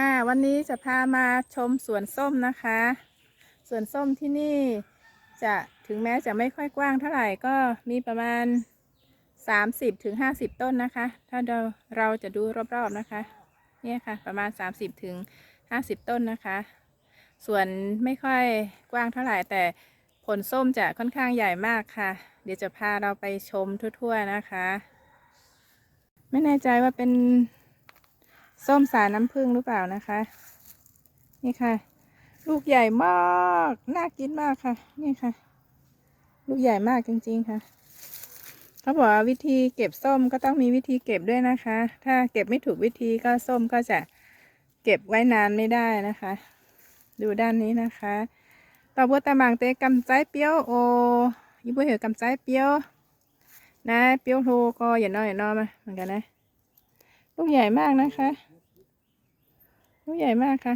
ค่ะวันนี้จะพามาชมสวนส้มนะคะ สวนส้มที่นี่จะถึงแม้จะไม่ค่อยกว้างเท่าไหร่ก็มีประมาณ 30ถึงต้นนะคะ ถ้าเราเราจะดูรอบๆนะคะ เนี่ยค่ะประมาณ30ถึงต้นนะคะ ส่วนไม่ค่อยกว้างเท่าไหร่แต่ผลส้มจะค่อนข้างใหญ่มากค่ะ เดี๋ยวจะพาเราไปชมทั่วๆนะคะ ไม่แน่ใจว่าเป็น ส้มสายน้ำผึ้งหรือเปล่านะคะ นี่ค่ะ ลูกใหญ่มาก น่ากินมากค่ะ นี่ค่ะ ลูกใหญ่มากจริง ๆค่ะ เขาบอกว่าวิธีเก็บส้มก็ต้องมีวิธีเก็บด้วยนะคะ ถ้าเก็บไม่ถูกวิธีก็ส้มก็จะเก็บไว้นานไม่ได้นะคะ ดูด้านนี้นะคะต่อบัวตามังเตะกำใจเปี้ยวโอยี่บัวเหอกำใจเปี้ยว นะ เปี้ยวโทก็อย่าน้อยอย่าน้อยมาเหมือนกันนะ ลูกใหญ่มากนะคะ ลูกใหญ่มากค่ะ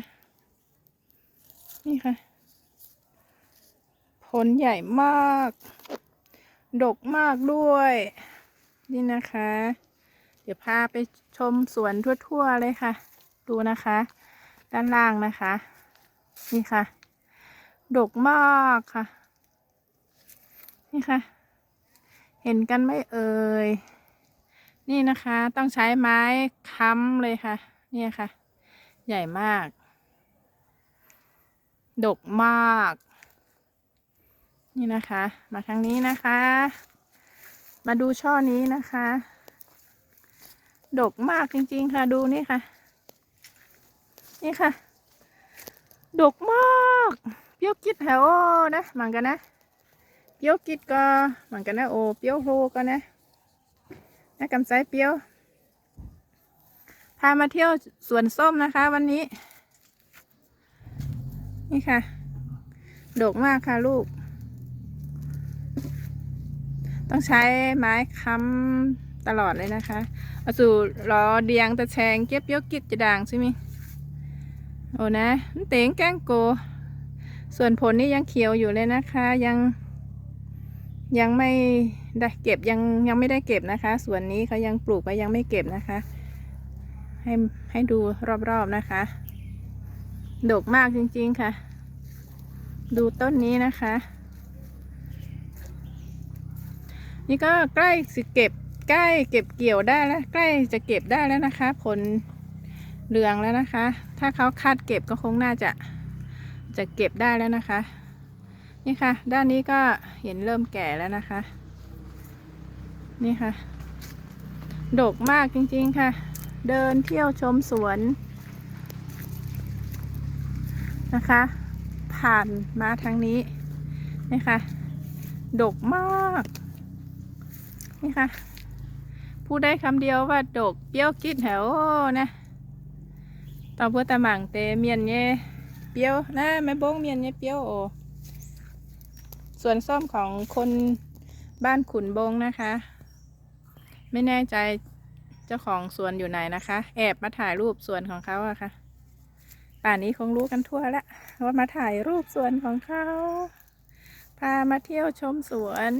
นี่ค่ะ ผลใหญ่มาก ดกมากด้วย นี่นะคะ เดี๋ยวพาไปชมสวนทั่วๆเลยค่ะ ดูนะคะ ด้านล่างนะคะ นี่ค่ะ ดกมากค่ะ นี่ค่ะ เห็นกันไหม่เอ่ย นี่นะคะต้องใช้ไม้ค้ำเลยค่ะ เนี่ยค่ะ ใหญ่มาก ดกมาก นี่นะคะ มาทางนี้นะคะ มาดูช่อนี้นะคะ ดกมากจริงๆค่ะดูนี่ค่ะ นี่ค่ะ ดกมากเปี้ยวกิดแถวนะเหมือนกันนะเปี้ยวกิดก็เหมือนกันนะโอเปี้ยวโฮก็นะ นะกำไซเปรี้ยวพามาเที่ยวสวนส้มนะคะ วันนี้ นี่ค่ะ ดกมากค่ะลูก ต้องใช้ไม้ค้ำตลอดเลยนะคะเอาสู่รอเดียงตะแชงเก็บยวกิดจะด่างใช่ไหมโอ้นะเต็งแกงโก ส่วนผลนี่ยังเขียวอยู่เลยนะคะ ยังยังไม่ ได้เก็บยังยังไม่ได้เก็บนะคะ ส่วนนี้เขายังปลูกไว้ยังไม่เก็บนะคะ ให้ให้ดูรอบๆนะคะ ดกมากจริงๆค่ะ ดูต้นนี้นะคะ นี่ก็ใกล้สิเก็บใกล้เก็บเกี่ยวได้แล้วใกล้จะเก็บได้แล้วนะคะ ผลเหลืองแล้วนะคะ ถ้าเขาคัดเก็บก็คงน่าจะจะเก็บได้แล้วนะคะ นี่ค่ะ ด้านนี้ก็เห็นเริ่มแก่แล้วนะคะ นี่ค่ะ ดกมากจริงๆค่ะ เดินเที่ยวชมสวนนะคะ ผ่านมาทางนี้นี่ค่ะ ดกมาก นี่ค่ะ พูดได้คำเดียวว่าดกเปี้ยวกิดแถวนะต่อพัวตาหมังเตเมียนเย่เปี้ยวนะแม่บงเมียนเย่เปี้ยวโอส่วนส้มของคนบ้านขุนบงนะคะ ไม่แน่ใจเจ้าของสวนอยู่ไหนนะคะ แอบมาถ่ายรูปสวนของเขาอะค่ะ ป่านนี้คงรู้กันทั่วแล้วว่ามาถ่ายรูปสวนของเขา พามาเที่ยวชมสวน